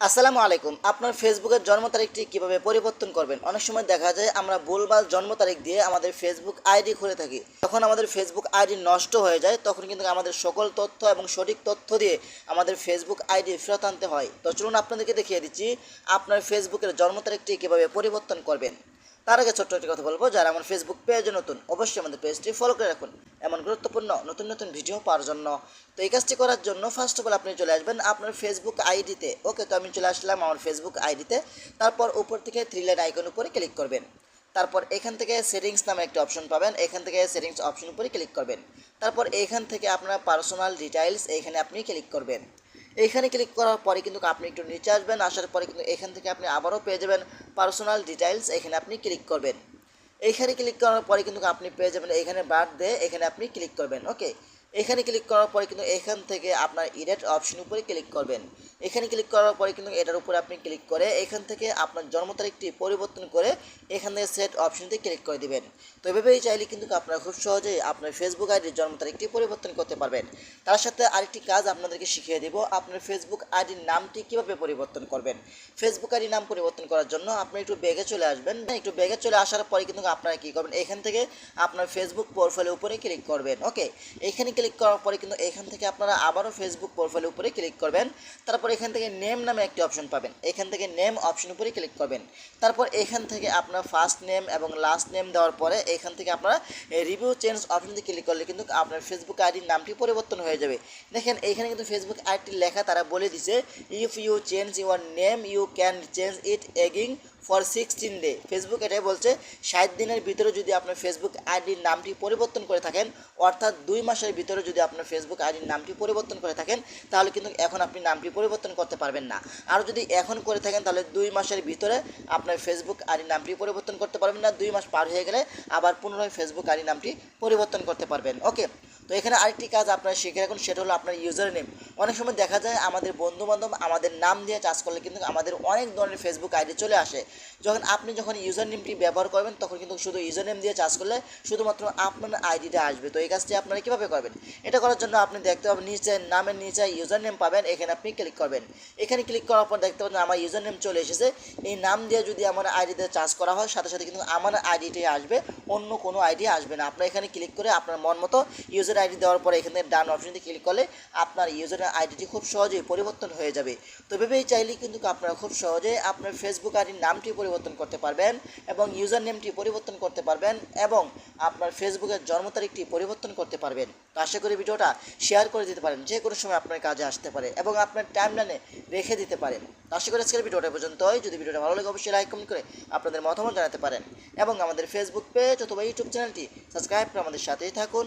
আসসালামু আলাইকুম। আপনার ফেসবুকের জন্ম তারিখটি কীভাবে পরিবর্তন করবেন? অনেক সময় দেখা যায় আমরা ভুলভাল জন্ম তারিখ দিয়ে আমাদের ফেসবুক আইডি খুলে থাকি। তখন আমাদের ফেসবুক আইডি নষ্ট হয়ে যায়, তখন কিন্তু আমাদের সকল তথ্য এবং সঠিক তথ্য দিয়ে আমাদের ফেসবুক আইডি ফেরত আনতে হয়। তো চলুন আপনাদেরকে দেখিয়ে দিচ্ছি, আপনার ফেসবুকের জন্ম তারিখটি কীভাবে পরিবর্তন করবেন? তার আগে ছোট্ট একটি কথা বলব, যারা আমার ফেসবুক পেজে নতুন, অবশ্যই আমাদের পেজটি ফলো করে রাখুন। এমন গুরুত্বপূর্ণ, নতুন নতুন ভিডিও পাওয়ার জন্য। তো এই কাজটি করার জন্য ফার্স্ট অফ অল আপনি চলে আসবেন আপনার ফেসবুক আইডিতে ওকে তো আমি চলে আসলাম আমার ফেসবুক আইডিতে তারপর উপর থেকে থ্রি লাইন আইকন উপরে ক্লিক করবেন। তারপর এখান থেকে সেটিংস নামে একটা অপশন পাবেন। এখান থেকে সেটিংস অপশন উপরে ক্লিক করবেন। তারপর এখান থেকে আপনার পার্সোনাল ডিটেইলস এখানে আপনি ক্লিক করবেন। এইখানে ক্লিক করার পরে কিন্তু আপনি একটু নিচে আসবেন, আসার পরে কিন্তু এখান থেকে আপনি আবারও পেয়ে যাবেন পার্সোনাল ডিটেইলস এখানে আপনি ক্লিক করবেন। এখানে ক্লিক করার পরে কিন্তু আপনি পেয়ে যাবেন এখানে বার্থডে এখানে আপনি ক্লিক করবেন ওকে এখানে ক্লিক করার পরে কিন্তু এখান থেকে আপনার ইডেট অপশন উপরে ক্লিক করবেন। এখানে ক্লিক করার পরে কিন্তু এটার উপরে আপনি ক্লিক করে এখান থেকে আপনার জন্ম তারিখটি পরিবর্তন করে এখান থেকে সেট অপশনটি ক্লিক করে দিবেন। তো এভাবেই চাইলে কিন্তু আপনারা খুব সহজেই আপনার ফেসবুক আইডির জন্ম তারিখটি পরিবর্তন করতে পারবেন। তার সাথে আরেকটি কাজ আপনাদেরকে শিখিয়ে দেব, আপনার ফেসবুক আইডির নামটি কীভাবে পরিবর্তন করবেন। ফেসবুক আইডির নাম পরিবর্তন করার জন্য আপনি একটু বেগে চলে আসবেন। একটু বেগে চলে আসার পরে কিন্তু আপনারা কী করবেন? এখান থেকে আপনার ফেসবুক প্রোফাইলের উপরে ক্লিক করবেন। ওকে এখানে ক্লিক করার পরে কিন্তু এখান থেকে আপনারা আবারও ফেসবুক প্রোফাইলের উপরে ক্লিক করবেন। তারপর এখান থেকে নেম নামে একটি অপশন পাবেন। এখান থেকে নেম অপশন উপরে ক্লিক করবেন। তারপর এখান থেকে আপনার ফার্স্ট নেম এবং লাস্ট নেম দেওয়ার পরে এখান থেকে আপনারা রিভিউ চেঞ্জ অপশনটি ক্লিক করলে কিন্তু আপনার ফেসবুক আইডির নামটি পরিবর্তন হয়ে যাবে। দেখেন, এখানে কিন্তু ফেসবুক আইডির লেখা তারা বলে দিছে if you change your name you can change it again for sixteen day Facebook এটাই বলছে, ষাট দিনের ভিতরে যদি আপনার ফেসবুক আইডির নামটি পরিবর্তন করে থাকেন, অর্থাৎ দুই মাসের ভিতরে যদি আপনার ফেসবুক আইডির নামটি পরিবর্তন করে থাকেন, তাহলে কিন্তু এখন আপনি নামটি পরিবর্তন করতে পারবেন না। আর যদি এখন করে থাকেন, তাহলে দুই মাসের ভিতরে আপনার ফেসবুক আইডির নামটি পরিবর্তন করতে পারবেন না। দুই মাস পার হয়ে গেলে আবার পুনরায় ফেসবুক আইডি নামটি পরিবর্তন করতে পারবেন। ওকে? তো এখানে আরেকটি কাজ আপনারা শিখে রাখুন, সেটা হলো আপনার ইউজার নেম অনেক সময় দেখা যায় আমাদের বন্ধু বান্ধব আমাদের নাম দিয়ে চার্জ করলে কিন্তু আমাদের অনেক ধরনের ফেসবুক আইডি চলে আসে। যখন আপনি যখন ইউজার নেমটি ব্যবহার করবেন, তখন কিন্তু শুধু ইউজার নেম দিয়ে চার্জ করলে শুধুমাত্র আপনার আইডিটা আসবে। তো এই কাজটি আপনারা কীভাবে করবেন? এটা করার জন্য আপনি দেখতে পাবেন, নিচে নামের নিচে ইউজার নেম পাবেন, এখানে আপনি ক্লিক করবেন। এখানে ক্লিক করার পর দেখতে পাবেন আমার ইউজার নেম চলে এসেছে। এই নাম দিয়ে যদি আমার আইডিতে চার্জ করা হয়, সাথে সাথে কিন্তু আমার আইডিটি আসবে, অন্য কোনো আইডি আসবে না। আপনার এখানে ক্লিক করে আপনার মন মতো ইউজার আইডি দেওয়ার পরে এখানে ডান অপশনটি ক্লিক করলে আপনার ইউজার আইডিটি খুব সহজেই পরিবর্তন হয়ে যাবে। তো চাইলে কিন্তু আপনারা খুব সহজে আপনার ফেসবুক আইডির নামটি পরিবর্তন করতে পারবেন এবং ইউজার নেমটি পরিবর্তন করতে পারবেন এবং আপনার ফেসবুকের জন্ম তারিখটি পরিবর্তন করতে পারবেন। তো আশা করি ভিডিওটা শেয়ার করে দিতে পারেন, যে কোনো সময় আপনার কাজে আসতে পারে এবং আপনার টাইমলাইনে রেখে দিতে পারেন। আশা করি আজকের ভিডিওটা পর্যন্তই। যদি ভিডিওটা ভালো লাগে অবশ্যই লাইক কমেন্ট করে আপনাদের মতামত জানাতে পারেন এবং আমাদের ফেসবুক পেজ অথবা ইউটিউব চ্যানেলটি সাবস্ক্রাইব করে আমাদের সাথেই থাকুন।